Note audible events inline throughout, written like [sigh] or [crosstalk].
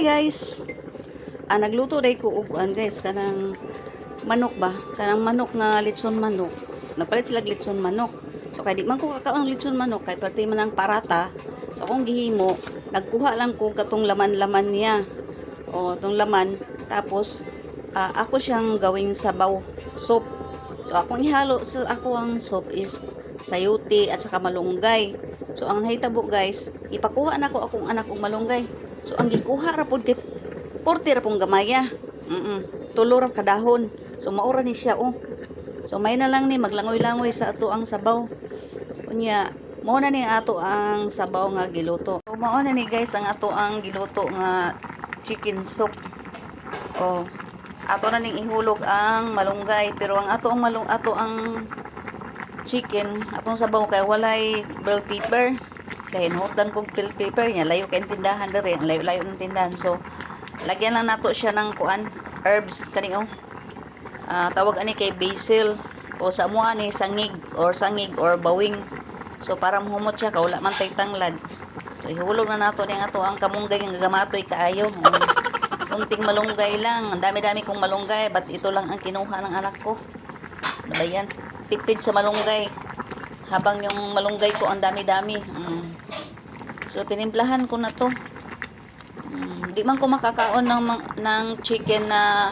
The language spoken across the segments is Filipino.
Hi guys. Ah nagluto day ko og an guys kanang manok ba? Kanang manok nga litson manok. Nagpalit sila litson manok. So kay di man ko kakaon litson manok kay parte man ang parata. So akong gihimo, nagkuha lang ko katong laman-laman niya. O tong laman tapos ah, ako siyang gawing sabaw soup. So akong ihalo sa ako ang soup is sayote at saka malunggay. So ang nahitabo guys, ipakuha na ko akong anak og malunggay. So ang gikuha ra pud kay porte ra pong gamaya. Mm. Tulo ra kadahon. So maura ni siya oh. So may na lang ni maglangoy-langoy sa ato ang sabaw. Unya, mo na ni ato ang sabaw nga giluto. So mao na ni guys ang ato ang giluto nga chicken soup. Oh, ato na ning ihulog ang malunggay pero ang ato ang malung ato ang chicken atong sabaw kay walay bell pepper kay hinutan kog bell pepper niya layo kay tindahan dere layo-layo ng tindahan so lagyan lang nato siya ng kuan herbs kani oh Ah, tawag ani kay basil o sa mo ani sangig or sangig or bawing so para mahumot siya ka wala man tay tanglad so ihulog na nato ning ato ang kamunggay nga gamatoy kaayo kunting malunggay lang ang dami-dami kong malunggay but ito lang ang kinuha ng anak ko ano ba? Tipid sa malunggay. Habang yung malunggay ko ang dami-dami. Mm. So, tinimplahan ko na to. Mm. Di man ko makakaon ng, ng chicken na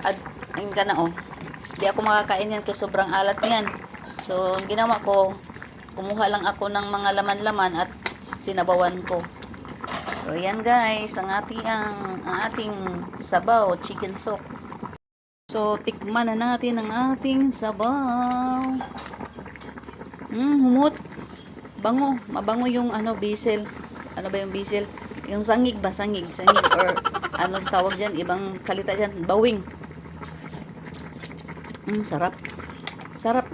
ad, ayun ka oh. Di ako makakain yan kasi sobrang alat niyan. So, ang ginawa ko, kumuha lang ako ng mga laman-laman at sinabawan ko. So, yan guys, ang ating, ang, ang ating sabaw, chicken soup. So, tikman na natin ang ating sabaw. Hmm, humot. Bango. Mabango yung ano, basil. Ano ba yung basil? Yung sangig ba? Sangig. Sangig. Or anong tawag dyan? Ibang salita dyan. Bawing. Hmm, sarap. Sarap.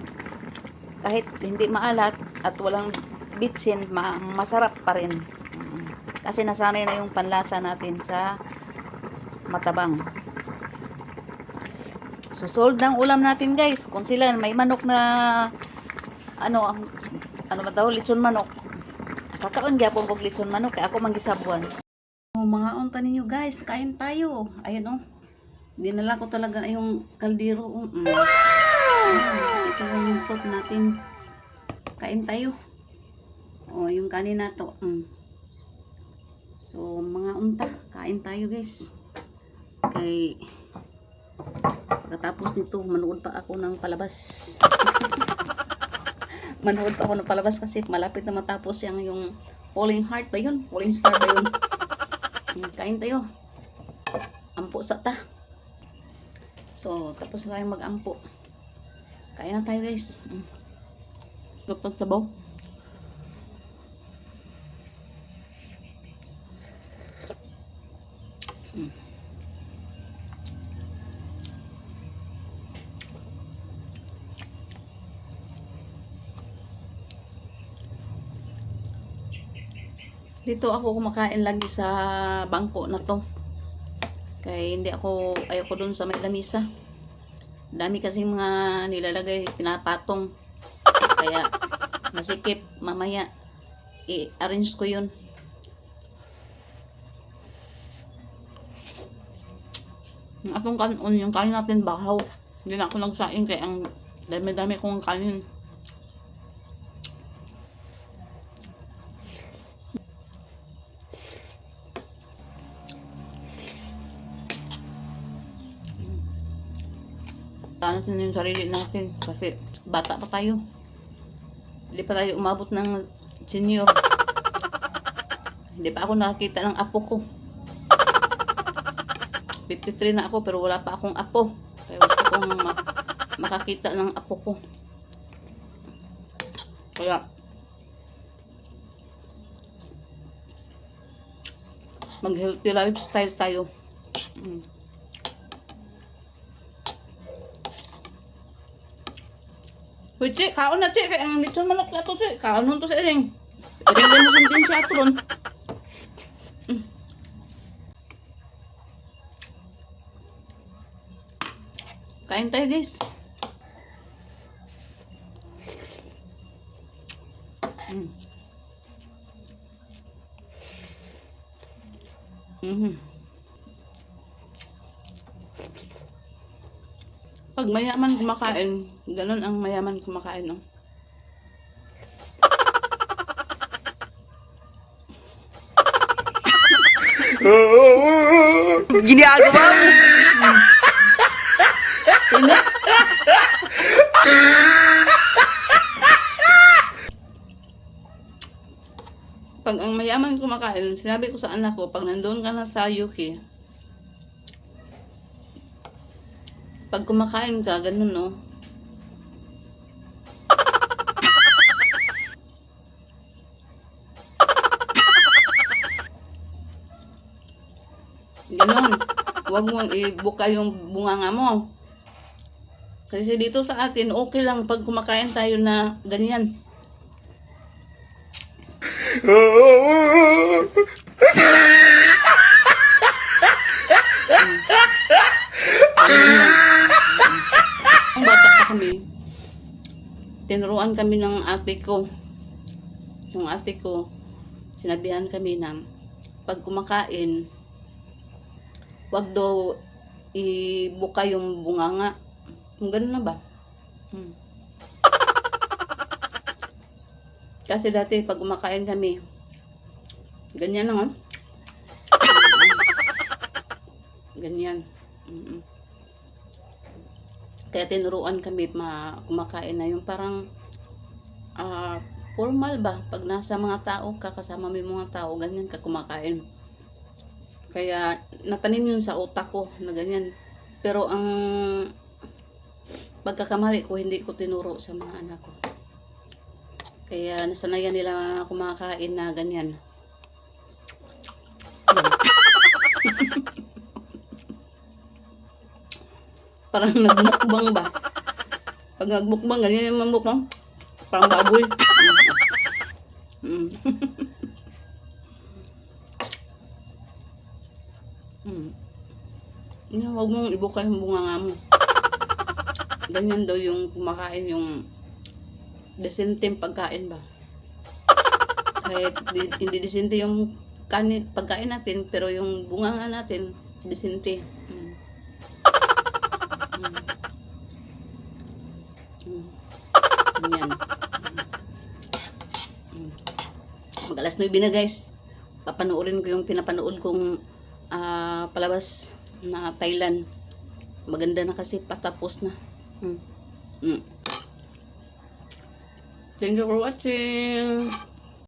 Kahit hindi maalat at walang bitsin, ma masarap pa rin. Mm. Kasi nasanay na yung panlasa natin sa matabang. So, sold ng ulam natin, guys. Kung sila may manok na, ano, ano ba tawag, litson manok. Kakaon gyapon kog litson manok, kaya ako manggisabuan. Oh, mga unta ninyo, guys. Kain tayo. Ayan, oh. Dinala ko talaga yung kaldero. oh. Mm. Mm, Ito yung soup natin. Kain tayo. Oh, yung kanin na to. Mm. So, mga unta. Kain tayo, guys. Kay... Pagkatapos nito, manood pa ako ng palabas. [laughs] manood pa ako ng palabas kasi malapit na matapos yung, yung Falling Heart ba yun? Falling Star ba yun? [laughs] Mm, Kain tayo. Ampo sa ta. So, tapos na tayong mag-ampo. Kain na tayo guys. Mm. Lupot sabaw. Dito ako kumakain lagi sa bangko na to. Kaya hindi ako, ayoko dun sa may lamisa. Dami kasing mga nilalagay, pinapatong. Kaya, masikip, mamaya, i-arrange ko yun. Atong kanon, yung kanin natin bahaw. Hindi na ako nagsaing kaya ang dami-dami kong kanin. Natin yung sarili natin kasi bata pa tayo. Hindi pa tayo umabot ng senior. Hindi pa ako nakakita ng apo ko. 53 na ako pero wala pa akong apo. Kaya gusto kong ma- makakita ng apo ko. Kaya mag-healthy lifestyle tayo. Mm. Uy, Chi, kaon na, Chi. Kaya ang lechon manok na to, Chi. Kaon nun to sa iring. Iring din mo sundin siya atron. Mm. Kain tayo, guys. Mm. Mhm. Pag mayaman kumakain, ganun ang mayaman kumakain, no? Ginagawa mo. Pag ang mayaman kumakain, sinabi ko sa anak ko, pag nandun ka na sa UK, pag kumakain ka, ganun no, Ganon. Huwag mong ibuka yung bunganga mo. Kasi dito sa atin, okay lang pag kumakain tayo na ganyan. [laughs] Ang bata pa kami, tinuruan kami ng ate ko. Yung ate ko, sinabihan kami na pag kumakain, wag daw ibuka yung bunganga. Kung ganun na ba? Hmm. [laughs] Kasi dati pag kumakain kami, ganyan lang oh. [laughs] Ganyan. Mm-mm. Kaya tinuruan kami ma kumakain na yung parang ah, formal ba? Pag nasa mga tao ka, kasama mo mga tao, ganyan ka kumakain. Kaya natanim yun sa utak ko na ganyan. Pero ang pagkakamali ko, hindi ko tinuro sa mga anak ko. Kaya nasanayan nila kumakain na ganyan. [laughs] Parang nagmukbang ba? Pag nagmukbang, ganyan yung mukbang. Parang baboy. Mm. Mm. Yan, huwag mong ibuka yung bunganga mo. Ganyan daw yung kumakain yung desenteng pagkain ba. Kahit di, hindi desente yung kanin, pagkain natin, pero yung bunganga natin, desente. Mm. Mm. Mm. Ganyan. Mm. Alas 9 na guys. Papanoorin ko yung pinapanood kong ah, palabas na Thailand. Maganda na kasi patapos na. Mm. Mm. Thank you for watching.